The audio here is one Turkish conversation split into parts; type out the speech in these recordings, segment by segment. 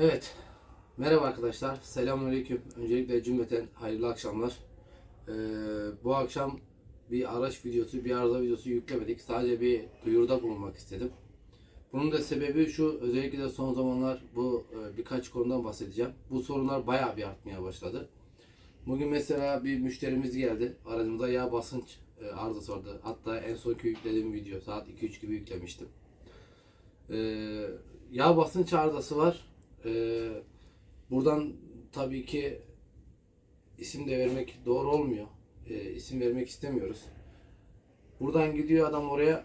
Evet. Merhaba arkadaşlar. Selamünaleyküm. Öncelikle cümleten hayırlı akşamlar. Ee, bu akşam bir araç videosu, bir arıza videosu yüklemedik. Sadece bir duyuruda bulunmak istedim. Bunun da sebebi şu, özellikle de son zamanlar bu e, birkaç konudan bahsedeceğim. Bu sorunlar bayağı bir artmaya başladı. Bugün mesela bir müşterimiz geldi. Aracımıza yağ basınç e, arızası vardı. Hatta en son yüklediğim video saat 2-3 gibi yüklemiştim. Ee, yağ basınç arızası var. Ee, buradan tabii ki isim de vermek doğru olmuyor. Ee, isim vermek istemiyoruz. Buradan gidiyor adam oraya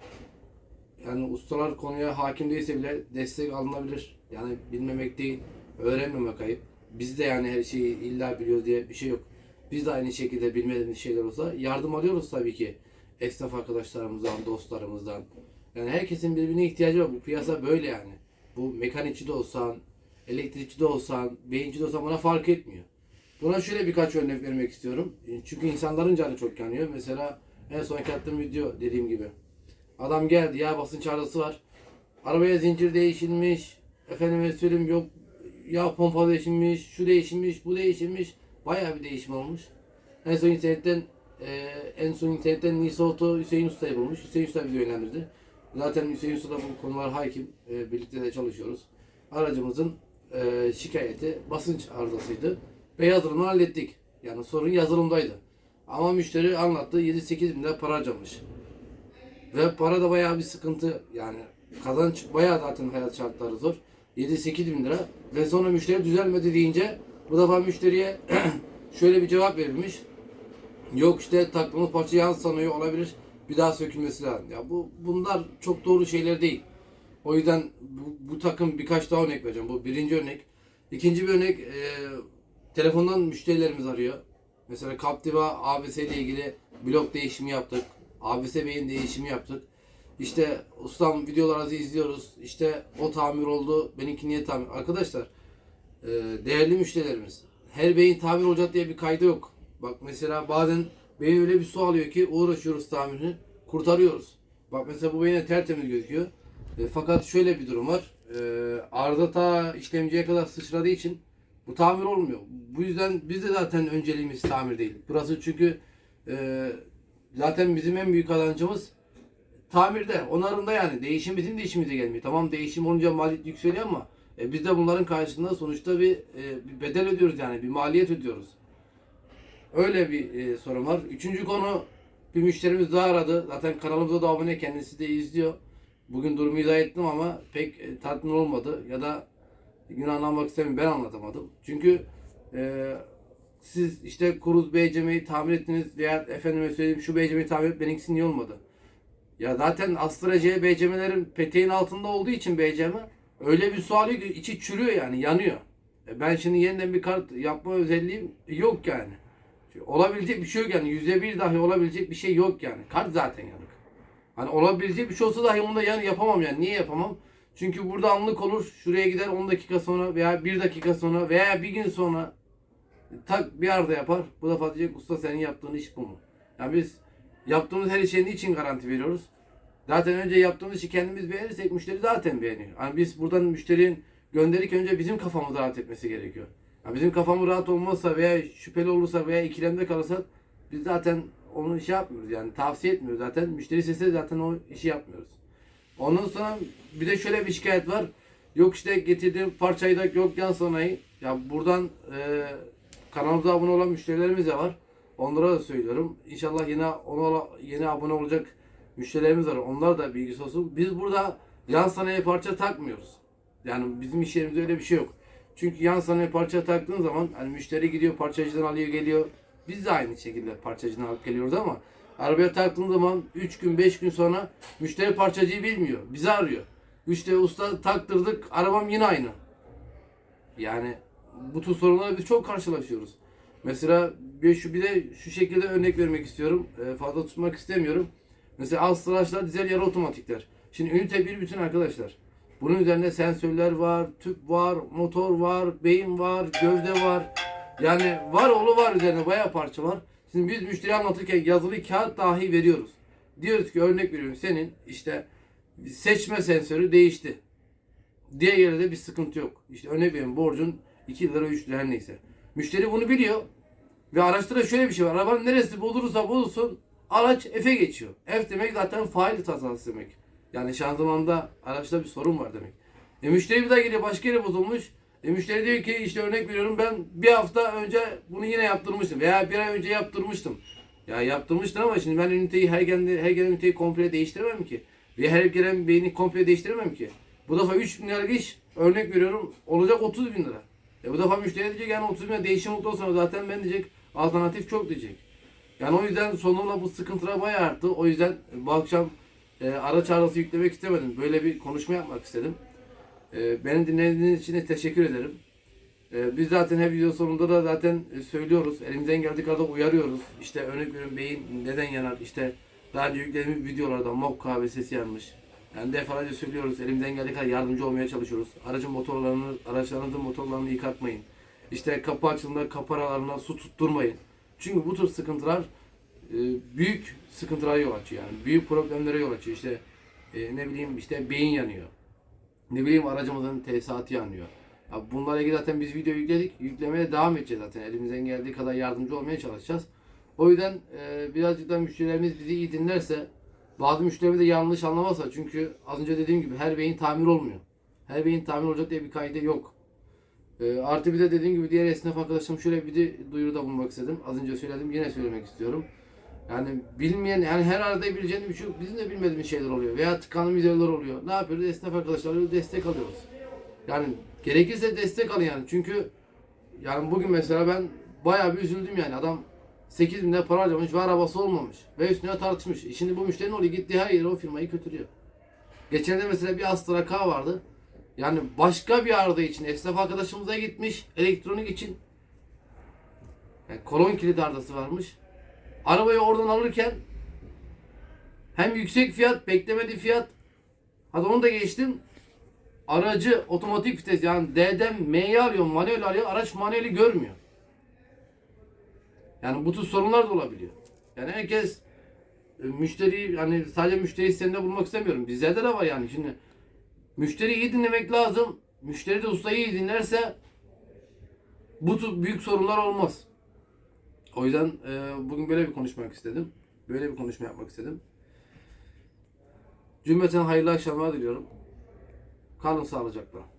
yani ustalar konuya hakim değilse bile destek alınabilir. Yani bilmemek değil, öğrenmemek ayıp. Biz de yani her şeyi illa biliyoruz diye bir şey yok. Biz de aynı şekilde bilmediğimiz şeyler olsa yardım alıyoruz tabii ki. Esnaf arkadaşlarımızdan, dostlarımızdan. Yani herkesin birbirine ihtiyacı var. Bu piyasa böyle yani. Bu mekanikçi de olsan, elektrikçi de olsan, beyinci de olsan bana fark etmiyor. Buna şöyle birkaç örnek vermek istiyorum. Çünkü insanların canı çok yanıyor. Mesela en son attığım video dediğim gibi. Adam geldi ya basınç arızası var. Arabaya zincir değişilmiş. Efendime söyleyeyim yok yağ pompa değişilmiş, şu değişilmiş, bu değişilmiş. Bayağı bir değişim olmuş. En son internetten e, en son internetten Nisa Oto Hüseyin Usta'yı bulmuş. Hüseyin Usta bizi yönlendirdi. Zaten Hüseyin Usta bu konular hakim. E, birlikte de çalışıyoruz. Aracımızın e, şikayeti basınç arızasıydı. Ve yazılımı hallettik. Yani sorun yazılımdaydı. Ama müşteri anlattı 7-8 bin lira para harcamış. Ve para da bayağı bir sıkıntı yani kazanç bayağı zaten hayat şartları zor. 7-8 bin lira ve sonra müşteri düzelmedi deyince bu defa müşteriye şöyle bir cevap verilmiş. Yok işte taktığımız parça yan sanıyor olabilir bir daha sökülmesi lazım. Ya bu bunlar çok doğru şeyler değil. O yüzden bu, bu takım birkaç daha örnek vereceğim. Bu birinci örnek. İkinci bir örnek e, telefondan müşterilerimiz arıyor. Mesela Captiva ABS ile ilgili blok değişimi yaptık. ABS beyin değişimi yaptık. İşte ustam videolarınızı izliyoruz. İşte o tamir oldu. Benimki niye tamir? Arkadaşlar e, değerli müşterilerimiz. Her beyin tamir olacak diye bir kaydı yok. Bak mesela bazen beyin öyle bir su alıyor ki uğraşıyoruz tamirini. Kurtarıyoruz. Bak mesela bu beyine tertemiz gözüküyor. E, fakat şöyle bir durum var. E, arıza ta işlemciye kadar sıçradığı için bu tamir olmuyor. Bu yüzden biz de zaten önceliğimiz tamir değil. Burası çünkü e, zaten bizim en büyük kazancımız tamirde, onarımda yani. Değişim bizim de işimize gelmiyor. Tamam değişim olunca maliyet yükseliyor ama e, biz de bunların karşılığında sonuçta bir, e, bir bedel ödüyoruz yani. Bir maliyet ödüyoruz. Öyle bir e, sorun var. Üçüncü konu bir müşterimiz daha aradı. Zaten kanalımıza da abone kendisi de izliyor. Bugün durumu izah ettim ama pek e, tatmin olmadı. Ya da günah anlamak istemiyorum ben anlatamadım. Çünkü e, siz işte Kuruz BCM'yi tamir ettiniz veya efendime söyleyeyim şu BCM'yi tamir et benimkisi niye olmadı? Ya zaten Astra C BCM'lerin peteğin altında olduğu için BCM öyle bir su alıyor ki içi çürüyor yani yanıyor. E ben şimdi yeniden bir kart yapma özelliğim yok yani. Olabilecek bir şey yok yani. Yüzde bir dahi olabilecek bir şey yok yani. Kart zaten yanık. Hani olabilecek bir şey olsa dahi onu da yani yapamam yani. Niye yapamam? Çünkü burada anlık olur. Şuraya gider 10 dakika sonra veya 1 dakika sonra veya bir gün sonra tak bir arada yapar. Bu defa diyecek usta senin yaptığın iş bu mu? Yani biz yaptığımız her işe niçin garanti veriyoruz? Zaten önce yaptığımız işi kendimiz beğenirsek müşteri zaten beğeniyor. Yani biz buradan müşterinin gönderirken önce bizim kafamız rahat etmesi gerekiyor. Yani bizim kafamız rahat olmazsa veya şüpheli olursa veya ikilemde kalırsak biz zaten onu şey yapmıyoruz yani tavsiye etmiyoruz zaten. Müşteri sesi zaten o işi yapmıyoruz. Ondan sonra bir de şöyle bir şikayet var. Yok işte getirdiğim parçayı da yok yan sanayi. Ya buradan e, kanalımıza abone olan müşterilerimiz de var. Onlara da söylüyorum. İnşallah yine ona yeni abone olacak müşterilerimiz var. Onlar da bilgisi olsun. Biz burada yan sanayi parça takmıyoruz. Yani bizim iş yerimizde öyle bir şey yok. Çünkü yan sanayi parça taktığın zaman hani müşteri gidiyor parçacıdan alıyor geliyor. Biz de aynı şekilde parçacıdan alıp geliyoruz ama arabaya taktığın zaman 3 gün 5 gün sonra müşteri parçacıyı bilmiyor. Bizi arıyor. İşte usta taktırdık arabam yine aynı. Yani bu tür sorunlarla biz çok karşılaşıyoruz. Mesela bir şu bir de şu şekilde örnek vermek istiyorum. Ee, fazla tutmak istemiyorum. Mesela Astraçlar dizel yarı otomatikler. Şimdi ünite bir bütün arkadaşlar. Bunun üzerinde sensörler var, tüp var, motor var, beyin var, gövde var. Yani var oğlu var üzerinde bayağı parça var. Şimdi biz müşteri anlatırken yazılı kağıt dahi veriyoruz. Diyoruz ki örnek veriyorum senin işte seçme sensörü değişti. Diğer yerde bir sıkıntı yok. İşte örnek veriyorum borcun 2 lira 3 lira her neyse. Müşteri bunu biliyor. Ve araçta şöyle bir şey var. Arabanın neresi bozulursa bozulsun araç F'e geçiyor. F demek zaten fail hatası demek. Yani şanzımanda araçta bir sorun var demek. E müşteri bir daha geliyor başka yere bozulmuş. E müşteri diyor ki işte örnek veriyorum ben bir hafta önce bunu yine yaptırmıştım veya bir ay önce yaptırmıştım. Ya yaptırmıştın ama şimdi ben üniteyi her gelen, her gelen üniteyi komple değiştiremem ki. Ve her gelen beyni komple değiştiremem ki. Bu defa 3 bin liralık iş örnek veriyorum olacak 30 bin lira. E bu defa müşteri diyecek yani 30 bin lira değişim olduktan sonra zaten ben diyecek alternatif çok diyecek. Yani o yüzden sonunda bu sıkıntılar bayağı arttı. O yüzden bu akşam e, araç arası yüklemek istemedim. Böyle bir konuşma yapmak istedim. E, beni dinlediğiniz için teşekkür ederim. E, biz zaten her video sonunda da zaten e, söylüyoruz. Elimizden geldiği kadar uyarıyoruz. İşte örnek veriyorum beyin neden yanar? İşte daha önce yüklediğimiz videolarda mok kahve sesi yanmış. Yani defalarca söylüyoruz. Elimizden geldiği kadar yardımcı olmaya çalışıyoruz. Aracın motorlarını, araçlarınızın motorlarını yıkatmayın. İşte kapı açıldığında kapı aralarına su tutturmayın. Çünkü bu tür sıkıntılar e, büyük sıkıntılara yol açıyor yani. Büyük problemlere yol açıyor. İşte e, ne bileyim işte beyin yanıyor. Ne bileyim aracımızın tesisatı yanıyor. Ya bunlarla ilgili zaten biz video yükledik. Yüklemeye devam edeceğiz zaten. Elimizden geldiği kadar yardımcı olmaya çalışacağız. O yüzden e, birazcık da müşterilerimiz bizi iyi dinlerse bazı müşterilerimiz de yanlış anlamazsa çünkü az önce dediğim gibi her beyin tamir olmuyor. Her beyin tamir olacak diye bir kaydı yok. E, artı bir de dediğim gibi diğer esnaf arkadaşlarım şöyle bir de duyuruda bulunmak istedim. Az önce söyledim yine söylemek istiyorum. Yani bilmeyen yani her arada bileceğiniz bir şey yok. Bizim de bilmediğimiz şeyler oluyor. Veya tıkanım videolar oluyor. Ne yapıyoruz? Esnaf arkadaşlarla destek alıyoruz. Yani gerekirse destek alın yani. Çünkü yani bugün mesela ben bayağı bir üzüldüm yani. Adam 8 bin lira para harcamış ve arabası olmamış. Ve üstüne tartışmış. E şimdi bu müşteri ne oluyor? Gittiği her yere o firmayı kötülüyor. Geçen de mesela bir Astra K vardı. Yani başka bir arada için esnaf arkadaşımıza gitmiş elektronik için. Yani kolon kilit ardası varmış. Arabayı oradan alırken hem yüksek fiyat, beklemediği fiyat. Hadi onu da geçtim. Aracı otomatik vites yani D'den M'ye alıyor, manuel alıyor. Araç manueli görmüyor. Yani bu tür sorunlar da olabiliyor. Yani herkes e, müşteri hani sadece müşteri sisteminde bulmak istemiyorum. Bizlerde de var yani şimdi. Müşteriyi iyi dinlemek lazım. Müşteri de ustayı iyi dinlerse bu tür büyük sorunlar olmaz. O yüzden e, bugün böyle bir konuşmak istedim. Böyle bir konuşma yapmak istedim. Cümleten hayırlı akşamlar diliyorum. Kalın sağlıcakla.